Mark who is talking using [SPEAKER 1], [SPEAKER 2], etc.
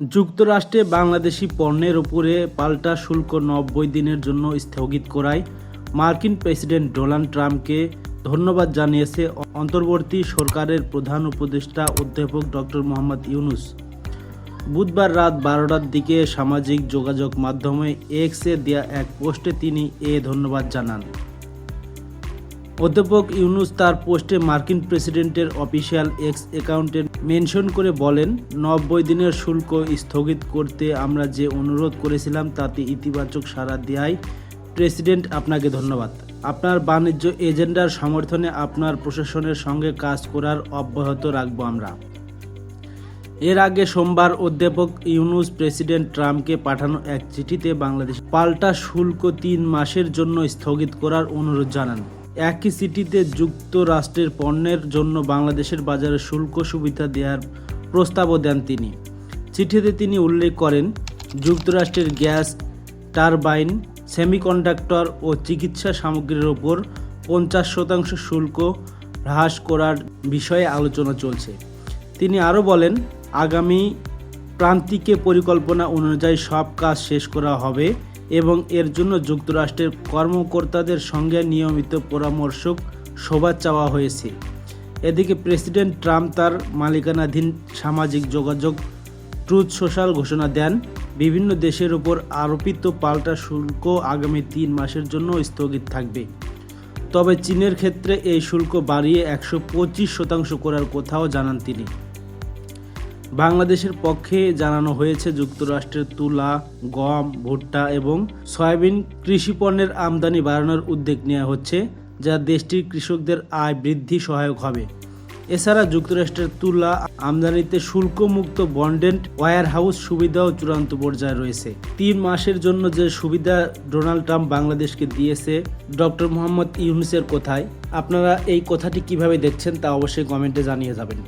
[SPEAKER 1] যুক্তরাষ্ট্রে বাংলাদেশি পণ্যের উপরে পাল্টা শুল্ক নব্বই দিনের জন্য স্থগিত করায় মার্কিন প্রেসিডেন্ট ডোনাল্ড ট্রাম্পকে ধন্যবাদ জানিয়েছে অন্তর্বর্তী সরকারের প্রধান উপদেষ্টা অধ্যাপক ডক্টর মোহাম্মদ ইউনুস। বুধবার রাত বারোটার দিকে সামাজিক যোগাযোগ মাধ্যমে এক্সে দেয়া এক পোস্টে তিনি এ ধন্যবাদ জানান। অধ্যাপক ইউনুস তার পোস্টে মার্কিন প্রেসিডেন্টের অফিসিয়াল এক্স অ্যাকাউন্টে মেনশন করে বলেন, নব্বই দিনের শুল্ক স্থগিত করতে আমরা যে অনুরোধ করেছিলাম তাতে ইতিবাচক সাড়া দেয় প্রেসিডেন্ট আপনাকে ধন্যবাদ। আপনার বাণিজ্য এজেন্ডার সমর্থনে আপনার প্রশাসনের সঙ্গে কাজ করার অব্যাহত রাখব আমরা। এর আগে সোমবার অধ্যাপক ইউনুস প্রেসিডেন্ট ট্রাম্পকে পাঠানো এক চিঠিতে বাংলাদেশ পাল্টা শুল্ক তিন মাসের জন্য স্থগিত করার অনুরোধ জানান। একই সিটিতে যুক্তরাষ্ট্রের পণ্যের জন্য বাংলাদেশের বাজারে শুল্ক সুবিধা দেওয়ার প্রস্তাবও দেন তিনি। চিঠিতে তিনি উল্লেখ করেন, যুক্তরাষ্ট্রের গ্যাস, টারবাইন, সেমিকন্ডাক্টর ও চিকিৎসা সামগ্রীর ওপর পঞ্চাশ শতাংশ শুল্ক হ্রাস করার বিষয়ে আলোচনা চলছে। তিনি আরও বলেন, আগামী প্রান্তিকে পরিকল্পনা অনুযায়ী সব কাজ শেষ করা হবে। এবং এর জন্য যুক্তরাষ্ট্রের কর্মকর্তাদের সঙ্গে নিয়মিত পরামর্শক সভা চাওয়া হয়েছে। এদিকে প্রেসিডেন্ট ট্রাম্প তার মালিকানাধীন সামাজিক যোগাযোগ ট্রুথ সোশ্যাল ঘোষণা দেন। বিভিন্ন দেশের উপর আরোপিত পাল্টা শুল্ক আগামী তিন মাসের জন্য স্থগিত থাকবে। তবে চীনের ক্ষেত্রে এই শুল্ক বাড়িয়ে একশো পঁচিশ শতাংশ করার কথাও জানান তিনি। বাংলাদেশের পক্ষে জানানো হয়েছে যুক্তরাষ্ট্রের তুলা, গম, ভুট্টা এবং সয়াবিন কৃষি পণ্যের আমদানি বাড়ানোর উদ্যোগ নেওয়া হচ্ছে, যা দেশটির কৃষকদের আয় বৃদ্ধি সহায়ক হবে। এছাড়া যুক্তরাষ্ট্রের তুলা আমদানিতে শুল্কমুক্ত বন্ডেন্ট ওয়ার হাউস সুবিধাও চূড়ান্ত পর্যায়ে রয়েছে। তিন মাসের জন্য যে সুবিধা ডোনাল্ড ট্রাম্প বাংলাদেশকে দিয়েছে, ডক্টর মোহাম্মদ ইউনুসের কথায়, আপনারা এই কথাটি কীভাবে দেখছেন তা অবশ্যই কমেন্টে জানিয়ে যাবেন।